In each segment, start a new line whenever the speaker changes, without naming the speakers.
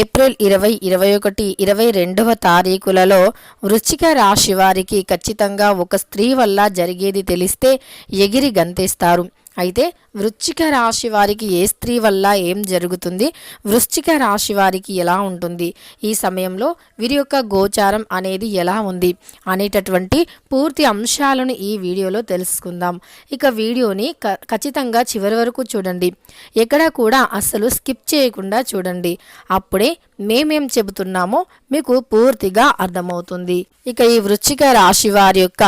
April ఇరవై ఇరవై ఒకటి ఇరవై రెండవ తారీఖులలో వృశ్చిక రాశి వారికి ఖచ్చితంగా ఒక స్త్రీ వల్ల జరిగేది తెలిస్తే ఎగిరి గంతేస్తారు. అయితే వృశ్చిక రాశి వారికి ఏ స్త్రీ వల్ల ఏం జరుగుతుంది? వృశ్చిక రాశి వారికి ఎలా ఉంటుంది? ఈ సమయంలో వీరి యొక్క గోచారం అనేది ఎలా ఉంది? అనేటటువంటి పూర్తి అంశాలను ఈ వీడియోలో తెలుసుకుందాం. ఇక వీడియోని క- ఖచ్చితంగా చివరి వరకు చూడండి. ఎక్కడ కూడా అస్సలు స్కిప్ చేయకుండా చూడండి. అప్పుడే మేమేం చెబుతున్నామో మీకు పూర్తిగా అర్థమవుతుంది. ఇక ఈ వృశ్చిక రాశి వారి యొక్క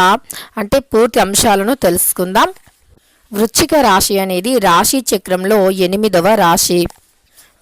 అంటే పూర్తి అంశాలను తెలుసుకుందాం. వృశ్చిక రాశి అనేది రాశి చక్రంలో ఎనిమిదవ రాశి.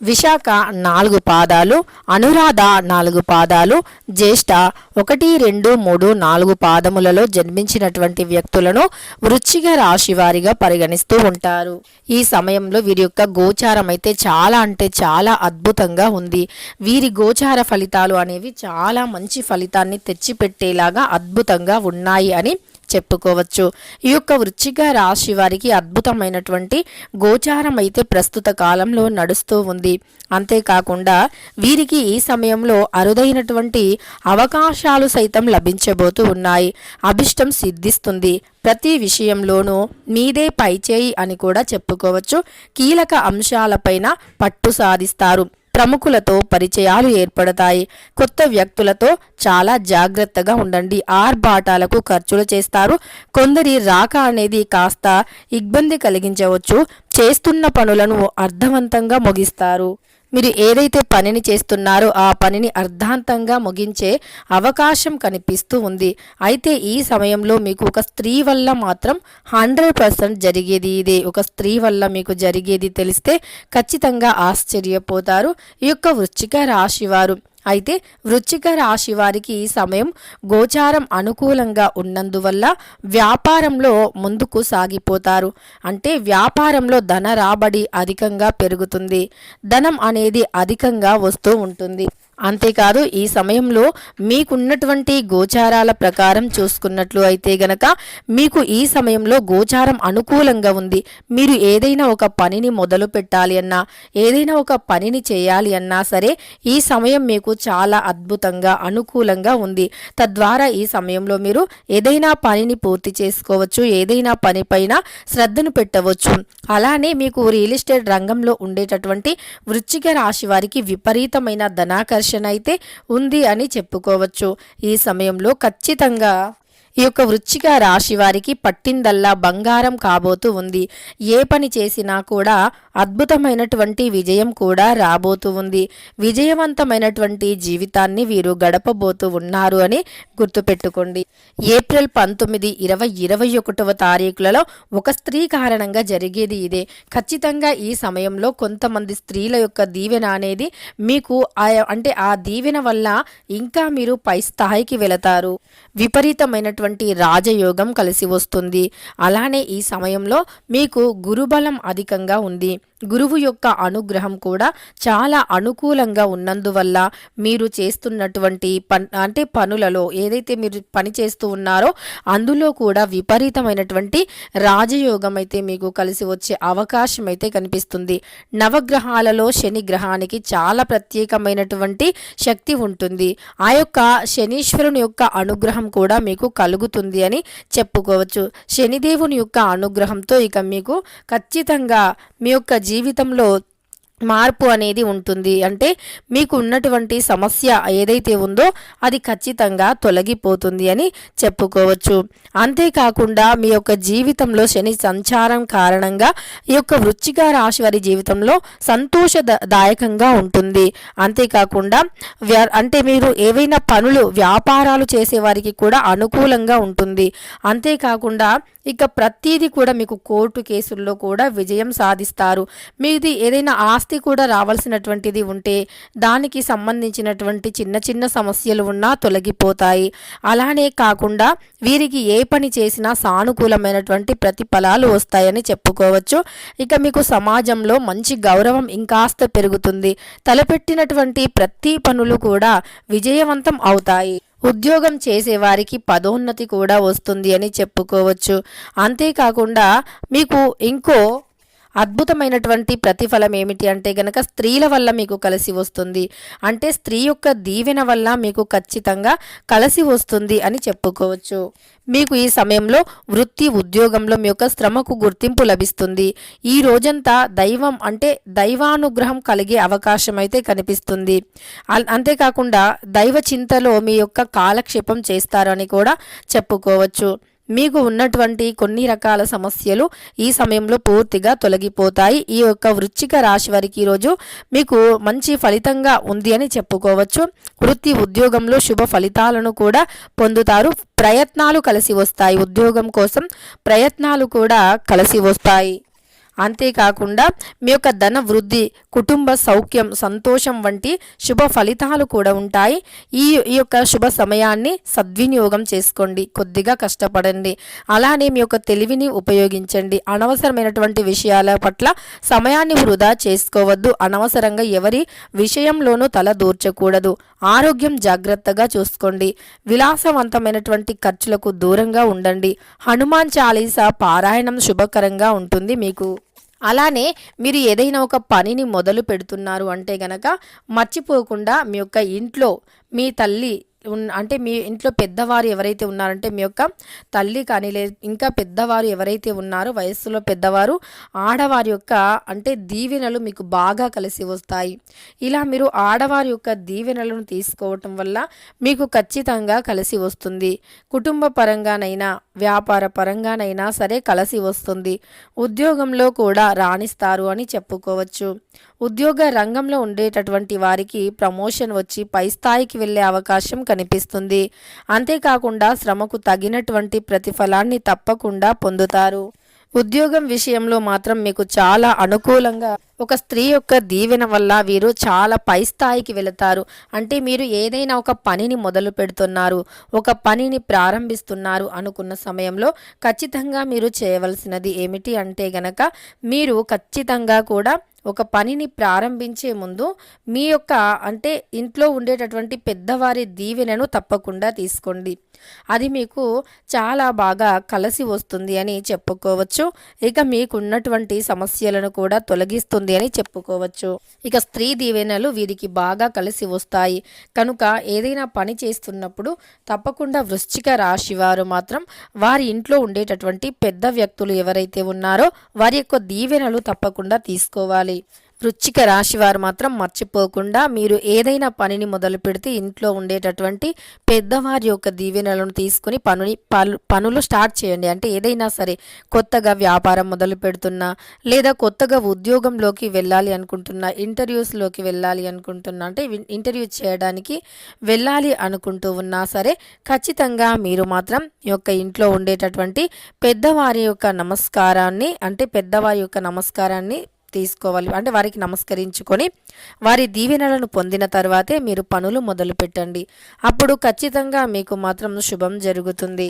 విశాఖ నాలుగు పాదాలు అనురాధ నాలుగు పాదాలు జ్యేష్ఠ ఒకటి రెండు మూడు నాలుగు పాదములలో జన్మించినటువంటి వ్యక్తులను వృశ్చిక రాశి వారిగా పరిగణిస్తూ ఉంటారు. ఈ సమయంలో వీరి యొక్క గోచారం అయితే చాలా అంటే చాలా అద్భుతంగా ఉంది. వీరి గోచార ఫలితాలు అనేవి చాలా మంచి ఫలితాన్ని తెచ్చిపెట్టేలాగా అద్భుతంగా ఉన్నాయి అని చెప్పుకోవచ్చు. ఈ యొక్క వృచ్చిక రాశి వారికి అద్భుతమైనటువంటి గోచారం అయితే ప్రస్తుత కాలంలో నడుస్తూ ఉంది. అంతేకాకుండా వీరికి ఈ సమయంలో అరుదైనటువంటి అవకాశాలు సైతం లభించబోతూ ఉన్నాయి. అభిష్టం సిద్ధిస్తుంది. ప్రతి విషయంలోనూ మీదే పైచేయి అని కూడా చెప్పుకోవచ్చు. కీలక అంశాలపైన పట్టు సాధిస్తారు. ప్రముఖులతో పరిచయాలు ఏర్పడతాయి. కొత్త వ్యక్తులతో చాలా జాగ్రత్తగా ఉండండి. ఆర్భాటాలకు ఖర్చులు చేస్తారు. కొందరి రాక అనేది కాస్త ఇబ్బంది కలిగించవచ్చు. చేస్తున్న పనులను అర్థవంతంగా ముగిస్తారు. మీరు ఏదైతే పనిని చేస్తున్నారో ఆ పనిని అర్ధాంతంగా ముగించే అవకాశం కనిపిస్తూ ఉంది. అయితే ఈ సమయంలో మీకు ఒక స్త్రీ వల్ల మాత్రం హండ్రెడ్ పర్సెంట్ జరిగేది ఇదే. ఒక స్త్రీ వల్ల మీకు జరిగేది తెలిస్తే ఖచ్చితంగా ఆశ్చర్యపోతారు. ఈ యొక్క వృశ్చిక రాశివారు అయితే వృచ్చిక రాశి వారికి ఈ సమయం గోచారం అనుకూలంగా ఉన్నందువల్ల వ్యాపారంలో ముందుకు సాగిపోతారు. అంటే వ్యాపారంలో ధన రాబడి అధికంగా పెరుగుతుంది. ధనం అనేది అధికంగా వస్తూ ఉంటుంది. అంతేకాదు ఈ సమయంలో మీకున్నటువంటి గోచారాల ప్రకారం చూసుకున్నట్లు అయితే గనక మీకు ఈ సమయంలో గోచారం అనుకూలంగా ఉంది. మీరు ఏదైనా ఒక పనిని మొదలు పెట్టాలి అన్నా ఏదైనా ఒక పనిని చేయాలి అన్నా సరే ఈ సమయం మీకు చాలా అద్భుతంగా అనుకూలంగా ఉంది. తద్వారా ఈ సమయంలో మీరు ఏదైనా పనిని పూర్తి చేసుకోవచ్చు ఏదైనా పనిపైన శ్రద్ధను పెట్టవచ్చు. అలానే మీకు రియల్ ఎస్టేట్ రంగంలో ఉండేటటువంటి వృచ్చిక రాశి వారికి విపరీతమైన ధనాకర్షణ అయితే ఉంది అని చెప్పుకోవచ్చు. ఈ సమయంలో ఖచ్చితంగా ఈ యొక్క వృచ్చిక రాశి వారికి పట్టిందల్లా బంగారం కాబోతూ ఉంది. ఏ పని చేసినా కూడా అద్భుతమైనటువంటి విజయం కూడా రాబోతూ ఉంది. విజయవంతమైనటువంటి జీవితాన్ని వీరు గడపబోతూ ఉన్నారు అని గుర్తుపెట్టుకోండి. ఏప్రిల్ పంతొమ్మిది ఇరవై ఇరవై ఒకటవ తారీఖులలో ఒక స్త్రీ కారణంగా జరిగేది ఇదే. ఖచ్చితంగా ఈ సమయంలో కొంతమంది స్త్రీల యొక్క దీవెన అనేది మీకు ఆ అంటే ఆ దీవెన వల్ల ఇంకా మీరు పై స్థాయికి వెళతారు. విపరీతమైనటువంటి రాజయోగం కలిసి వస్తుంది. అలానే ఈ సమయంలో మీకు గురుబలం అధికంగా ఉంది. గురువు యొక్క అనుగ్రహం కూడా చాలా అనుకూలంగా ఉన్నందువల్ల మీరు చేస్తున్నటువంటి పన్ అంటే పనులలో ఏదైతే మీరు పని చేస్తూ ఉన్నారో అందులో కూడా విపరీతమైనటువంటి రాజయోగం అయితే మీకు కలిసి వచ్చే అవకాశం అయితే కనిపిస్తుంది. నవగ్రహాలలో శని గ్రహానికి చాలా ప్రత్యేకమైనటువంటి శక్తి ఉంటుంది. ఆ యొక్క శనీశ్వరుని యొక్క అనుగ్రహం కూడా మీకు కలుగుతుంది అని చెప్పుకోవచ్చు. శనిదేవుని యొక్క అనుగ్రహంతో ఇక మీకు ఖచ్చితంగా మీ యొక్క జీవితంలో మార్పు అనేది ఉంటుంది. అంటే మీకు ఉన్నటువంటి సమస్య ఏదైతే ఉందో అది ఖచ్చితంగా తొలగిపోతుంది అని చెప్పుకోవచ్చు. అంతేకాకుండా మీ యొక్క జీవితంలో శని సంచారం కారణంగా ఈ యొక్క వృచ్చిక రాశి వారి జీవితంలో సంతోషదాయకంగా ఉంటుంది. అంతేకాకుండా అంటే మీరు ఏవైనా పనులు వ్యాపారాలు చేసేవారికి కూడా అనుకూలంగా ఉంటుంది. అంతేకాకుండా ఇక ప్రతిదీ కూడా మీకు కోర్టు కేసుల్లో కూడా విజయం సాధిస్తారు. మీది ఏదైనా ఆస్తి కూడా రావాల్సినటువంటిది ఉంటే దానికి సంబంధించినటువంటి చిన్న చిన్న సమస్యలు ఉన్నా తొలగిపోతాయి. అలానే కాకుండా వీరికి ఏ పని చేసినా సానుకూలమైనటువంటి ప్రతిఫలాలు వస్తాయని చెప్పుకోవచ్చు. ఇక మీకు సమాజంలో మంచి గౌరవం ఇంకాస్త పెరుగుతుంది. తలపెట్టినటువంటి ప్రతి పనులు కూడా విజయవంతం అవుతాయి. ఉద్యోగం చేసేవారికి పదోన్నతి కూడా వస్తుంది అని చెప్పుకోవచ్చు. అంతేకాకుండా మీకు ఇంకో అద్భుతమైనటువంటి ప్రతిఫలం ఏమిటి అంటే గనక స్త్రీల వల్ల మీకు కలిసి వస్తుంది. అంటే స్త్రీ యొక్క దీవెన వల్ల మీకు ఖచ్చితంగా కలిసి వస్తుంది అని చెప్పుకోవచ్చు. మీకు ఈ సమయంలో వృత్తి ఉద్యోగంలో మీ యొక్క శ్రమకు గుర్తింపు లభిస్తుంది. ఈ రోజంతా దైవం అంటే దైవానుగ్రహం కలిగే అవకాశం అయితే కనిపిస్తుంది. అంతేకాకుండా దైవ చింతలో మీ యొక్క కాలక్షేపం చేస్తారని కూడా చెప్పుకోవచ్చు. మీకు ఉన్నటువంటి కొన్ని రకాల సమస్యలు ఈ సమయంలో పూర్తిగా తొలగిపోతాయి. ఈ యొక్క వృచ్చిక రాశి వారికి ఈరోజు మీకు మంచి ఫలితంగా ఉంది అని చెప్పుకోవచ్చు. వృత్తి ఉద్యోగంలో శుభ ఫలితాలను కూడా పొందుతారు. ప్రయత్నాలు కలిసి వస్తాయి. ఉద్యోగం కోసం ప్రయత్నాలు కూడా కలిసి వస్తాయి. అంతేకాకుండా మీ యొక్క ధన వృద్ధి కుటుంబ సౌఖ్యం సంతోషం వంటి శుభ ఫలితాలు కూడా ఉంటాయి. ఈ ఈ యొక్క శుభ సమయాన్ని సద్వినియోగం చేసుకోండి. కొద్దిగా కష్టపడండి. అలానే మీ యొక్క తెలివిని ఉపయోగించండి. అనవసరమైనటువంటి విషయాల పట్ల సమయాన్ని వృధా చేసుకోవద్దు. అనవసరంగా ఎవరి విషయంలోనూ తల దూర్చకూడదు. ఆరోగ్యం జాగ్రత్తగా చూసుకోండి. విలాసవంతమైనటువంటి ఖర్చులకు దూరంగా ఉండండి. హనుమాన్ చాలీసా పారాయణం శుభకరంగా ఉంటుంది మీకు. అలానే మీరు ఏదైనా ఒక పనిని మొదలు పెడుతున్నారు అంటే గనక మర్చిపోకుండా మీ యొక్క ఇంట్లో మీ తల్లి అంటే మీ ఇంట్లో పెద్దవారు ఎవరైతే ఉన్నారంటే మీ యొక్క తల్లి కానీ లే ఇంకా పెద్దవారు ఎవరైతే ఉన్నారో వయస్సులో పెద్దవారు ఆడవారి యొక్క అంటే దీవెనలు మీకు బాగా కలిసి వస్తాయి. ఇలా మీరు ఆడవారి యొక్క దీవెనలను తీసుకోవటం వల్ల మీకు ఖచ్చితంగా కలిసి వస్తుంది. కుటుంబ పరంగానైనా వ్యాపార పరంగానైనా సరే కలిసి వస్తుంది. ఉద్యోగంలో కూడా రాణిస్తారు అని చెప్పుకోవచ్చు. ఉద్యోగ రంగంలో ఉండేటటువంటి వారికి ప్రమోషన్ వచ్చి పై స్థాయికి వెళ్ళే అవకాశం కనిపిస్తుంది. అంతేకాకుండా శ్రమకు తగినటువంటి ప్రతిఫలాన్ని తప్పకుండా పొందుతారు. ఉద్యోగం విషయంలో మాత్రం మీకు చాలా అనుకూలంగా ఒక స్త్రీ యొక్క దీవెన వల్ల వీరు చాలా పై స్థాయికి వెళతారు. అంటే మీరు ఏదైనా ఒక పనిని మొదలు పెడుతున్నారు ఒక పనిని ప్రారంభిస్తున్నారు అనుకున్న సమయంలో ఖచ్చితంగా మీరు చేయవలసినది ఏమిటి అంటే గనక మీరు ఖచ్చితంగా కూడా ఒక పనిని ప్రారంభించే ముందు మీ యొక్క అంటే ఇంట్లో ఉండేటటువంటి పెద్దవారి దీవెనను తప్పకుండా తీసుకోండి. అది మీకు చాలా బాగా కలిసి వస్తుంది అని చెప్పుకోవచ్చు. ఇక మీకున్నటువంటి సమస్యలను కూడా తొలగిస్తుంది. అని చెప్పుకోవచ్చు. ఇక స్త్రీ దీవెనలు వీరికి బాగా కలిసి వస్తాయి. కనుక ఏదైనా పని చేస్తున్నప్పుడు తప్పకుండా వృశ్చిక రాశి వారు మాత్రం వారి ఇంట్లో ఉండేటటువంటి పెద్ద వ్యక్తులు ఎవరైతే ఉన్నారో వారి యొక్క దీవెనలు తప్పకుండా తీసుకోవాలి. వృచ్చిక రాశి వారు మాత్రం మర్చిపోకుండా మీరు ఏదైనా పనిని మొదలు పెడితే ఇంట్లో ఉండేటటువంటి పెద్దవారి యొక్క దీవెనలను తీసుకుని పనుని పనులు స్టార్ట్ చేయండి. అంటే ఏదైనా సరే కొత్తగా వ్యాపారం మొదలు పెడుతున్నా లేదా కొత్తగా ఉద్యోగంలోకి వెళ్ళాలి అనుకుంటున్నా ఇంటర్వ్యూస్లోకి వెళ్ళాలి అనుకుంటున్నా అంటే ఇంటర్వ్యూ చేయడానికి వెళ్ళాలి అనుకుంటూ ఉన్నా సరే ఖచ్చితంగా మీరు మాత్రం యొక్క ఇంట్లో ఉండేటటువంటి పెద్దవారి యొక్క నమస్కారాన్ని అంటే పెద్దవారి యొక్క నమస్కారాన్ని తీసుకోవాలి. అంటే వారికి నమస్కరించుకొని వారి దీవెనలను పొందిన తర్వాతే మీరు పనులు మొదలు పెట్టండి అప్పుడు ఖచ్చితంగా మీకు మాత్రం శుభం జరుగుతుంది.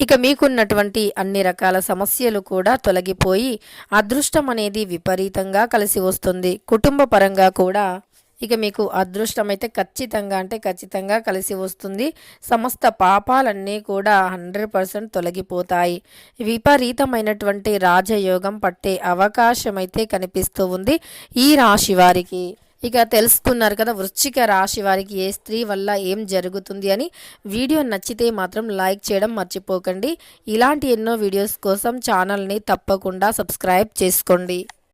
ఇక మీకున్నటువంటి అన్ని రకాల సమస్యలు కూడా తొలగిపోయి అదృష్టం అనేది విపరీతంగా కలిసి వస్తుంది. కుటుంబ పరంగా కూడా ఇక మీకు అదృష్టం అయితే ఖచ్చితంగా అంటే ఖచ్చితంగా కలిసి వస్తుంది. సమస్త పాపాలన్నీ కూడా హండ్రెడ్ పర్సెంట్ తొలగిపోతాయి. విపరీతమైనటువంటి రాజయోగం పట్టే అవకాశం అయితే కనిపిస్తూ ఉంది ఈ రాశి వారికి. ఇక తెలుసుకున్నారు కదా వృశ్చిక రాశి వారికి ఏ స్త్రీ వల్ల ఏం జరుగుతుంది అని. వీడియో నచ్చితే మాత్రం లైక్ చేయడం మర్చిపోకండి. ఇలాంటి ఎన్నో వీడియోస్ కోసం ఛానల్ని తప్పకుండా సబ్స్క్రైబ్ చేసుకోండి.